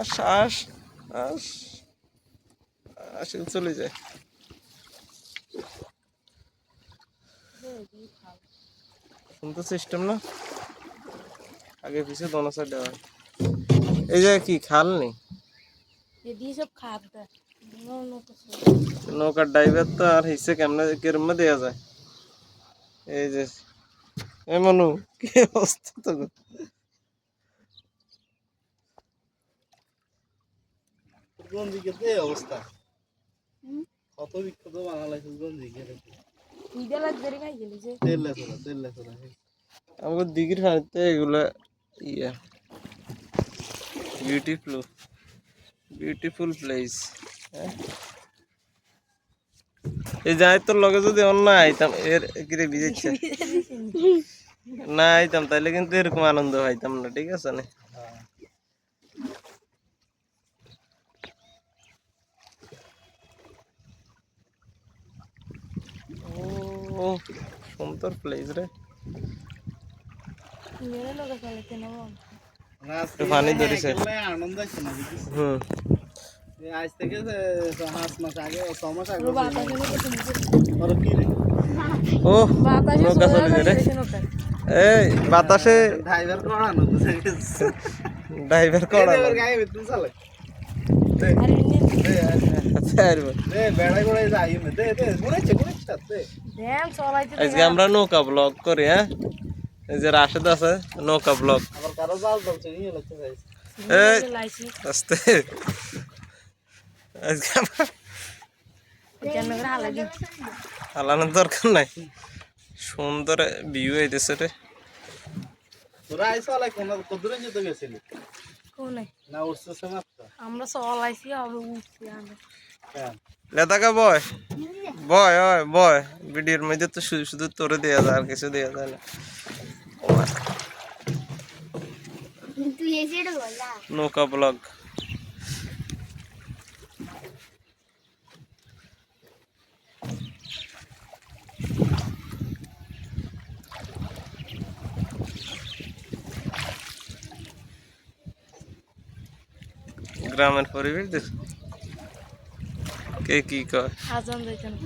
আস আস আস। আসে চলে যায় সুন্দর সিস্টেম না? আগে পিছে দোনো সাইডে হয়। এই জায়গায় কি খাল নেই? নৌকার ড্রাইভার তো আর হিসে কেমনে কেরমে দেওয়া যায়? এই যে এ মনু কি অবস্থা তো গঞ্জিকে অবস্থা। কত বিখ্যাত বাংলাদেশ গঞ্জিকে তুই দিয়ে লাগবে রে খাই গেলি যে। তেল লেসরা তেল লেসরা আমাকে দিঘির পানিতে এগুলো ইয়া। বিউটিফুল বিউটিফুল প্লেস এই যাই তোর লগে যদি অন্য আইতাম এর কিরে বিজেছে না আইতাম তাহলে কিন্তু এরকম আনন্দ পাইতাম না ঠিক আছে না? ও সুন্দর প্লেস রে। মেরে নৌকা চালাতে নেব একটু পানি ধরেছে। আনন্দ আছে না বুঝিস হুম। এই আজ থেকে যে পাঁচ মাস আগে ছ মাস আগে বাতাসে নৌকা তুমি ওর কি রে? ও নৌকা চলে রে। এই বাতাসে ড্রাইভার গেছে ড্রাইভার গায়ে চালে। আজকে আমরা নৌকা ব্লগ করি হ্যাঁ এই যে রাশেদ আছে নৌকা ব্লগ আস্তে আজকে হালানোর দরকার নাই সুন্দর ভিউ আইতেছে রে তোরা আইসো আলাই কোন কদরে যেতে গেছিলি কোনে না উঠছে আমরা চলাইছি হবে উঠছি আমরা লেদাকা বয়? বয় হয় বয়। ভিডিওর মধ্যে তো শুধু শুধু তোরে দেওয়া যায়, আর কিছু দেওয়া যায় না। তুই এসে এটা বলা নৌকা ব্লগ। গ্রামের পরিবেশ দেখ। কে কি কয়? আজান যাইতে না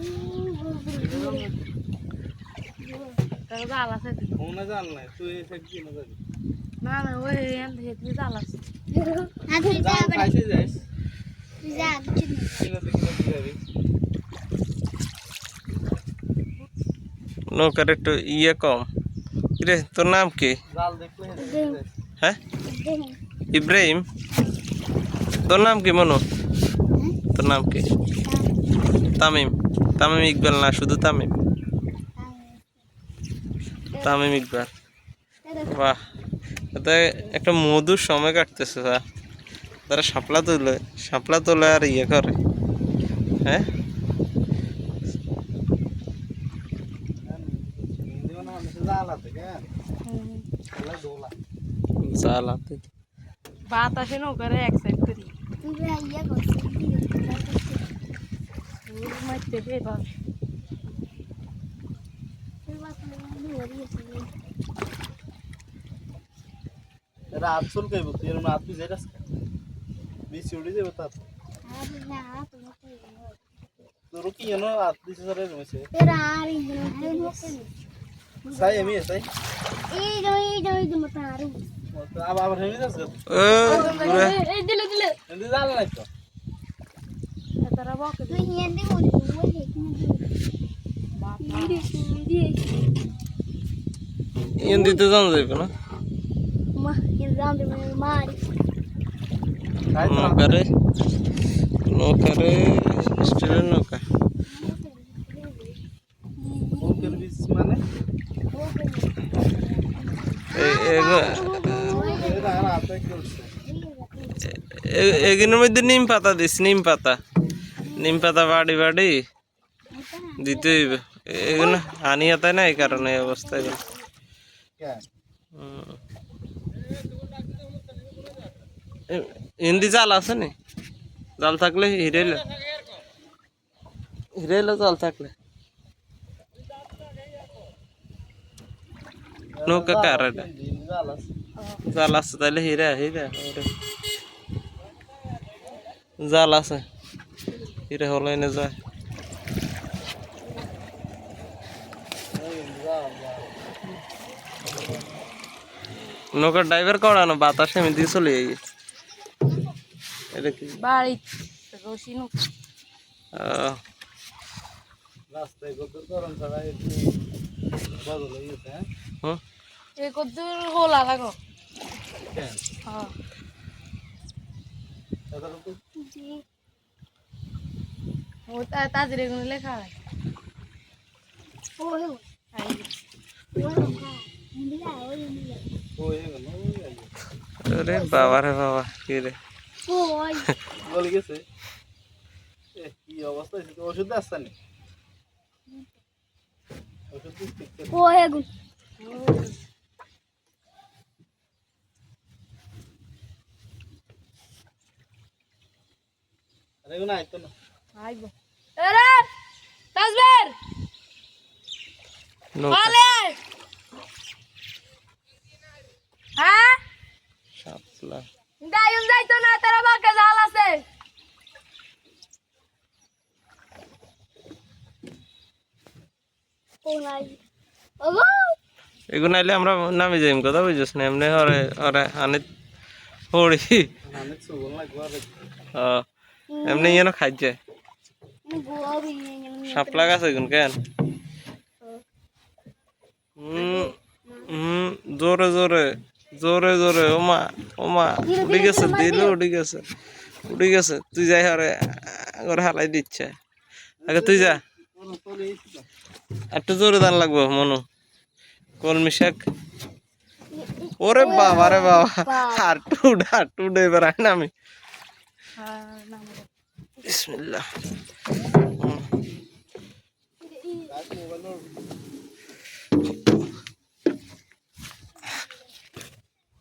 তাহলে জাল আছে। কোন জাল নাই তুই এসে কি না যাবি? না না ওই থেকে তুই জাল আছে। না তুই যা খাইছে যাইস তুই যা কিছু না নৌকার একটু ইয়ে কম। রে তোর নাম কি। হ্যাঁ? ইব্রাহিম? তোর নাম কি মনু? তোর নাম কি? তামিম। তামিম ইকবাল না শুধু তামিম? তামিম ইকবাল। বাহ। এতে একটা মধুর সময় কাটতেছে তা তারা সাপলা তোলে সাপলা তোলে আর ইয়ে করে। হ্যাঁ? জাল হাতে বাতাসে নৌকারে এক সাইড করি। মারতে দে ভাবে রাত তুই রাত তুই বিশ উড়ি যাবে তার তোর কি জানো রাত দিছে স্যার সাই আমি সাই এই দই এই তারু আবার হেমি যাস দিলে দিলে জাল নাই তো? তারা বকে ইন দিতে জানা যাবে না মা ইলজাম দে মারি খাই তো নৌকারে নৌকারে স্টিলের নৌকা মানে এগুলোর মধ্যে নিম পাতা দিস নিম পাতা নিম পাতা বাড়ি বাড়ি দিতে হইবে এগুলো হানি হাতায় না এই কারণে এই অবস্থা এগুলো কেন হুম। এ- হিন্দি জাল আছে নি জাল থাকলে হিরেল হিরেল জাল থাকলে নৌকা কার এটা হিন্দি জাল আছে জাল আছে তাহলে হিরে হিরে হিরে জাল আছে হিরে হলো এনে যায় নৌকার ড্রাইভার করানো বাতাসে আমি দিয়ে চলে যাই এটা কি বাড়ি রাস্তায় কত গরম ছাড়া একটু বদল হয়ে গেছে হ্যাঁ লাগো হ্যাঁ ও তা- তাদের এগুলো লেখা হয়। বাবা রে বাবা কি রে? বলে গেছে। এ কি অবস্থা হয়েছে? ওষুধ আসছে নি ও হে আরে এগুলো আইতো না। আইব। এরে তাজবের! নৌকা। বলে হ্যাঁ? শাপলা। গায়ন যাইতো না তারা বাকে জাল আছে। ও নাই ওগো! এগুলো আইলে আমরা নামে যাইম কথা বুঝছিস না? এমনি ওরে ওরে আনে পড়ি। এমনি যেন খাই যায় গোয়া বিনে গেল শাপলা গাছ এগুন কেন? জোরে জোরে জোরে জোরে, ওমা ওমা, উড়ি গেছে, দিল উড়ি গেছে উড়ি গেছে, তুই যাই হরে ঘরে হালাই দিচ্ছে। আগে তুই যা। একটু জোরে দান লাগবো, মনু। কলমি শাক। ওরে বাবা, রে বাবা আর টু ডা টু ডে বেড়াই না আমি হ্যাঁ নাম বিসমিল্লাহ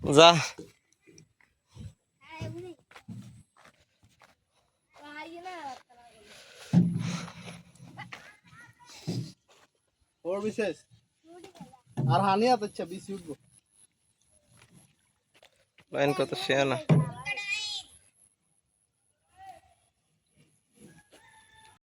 যা ওর বিশেষ আর হানি আত আচ্ছা বিসি উঠবো লাইন কত সে না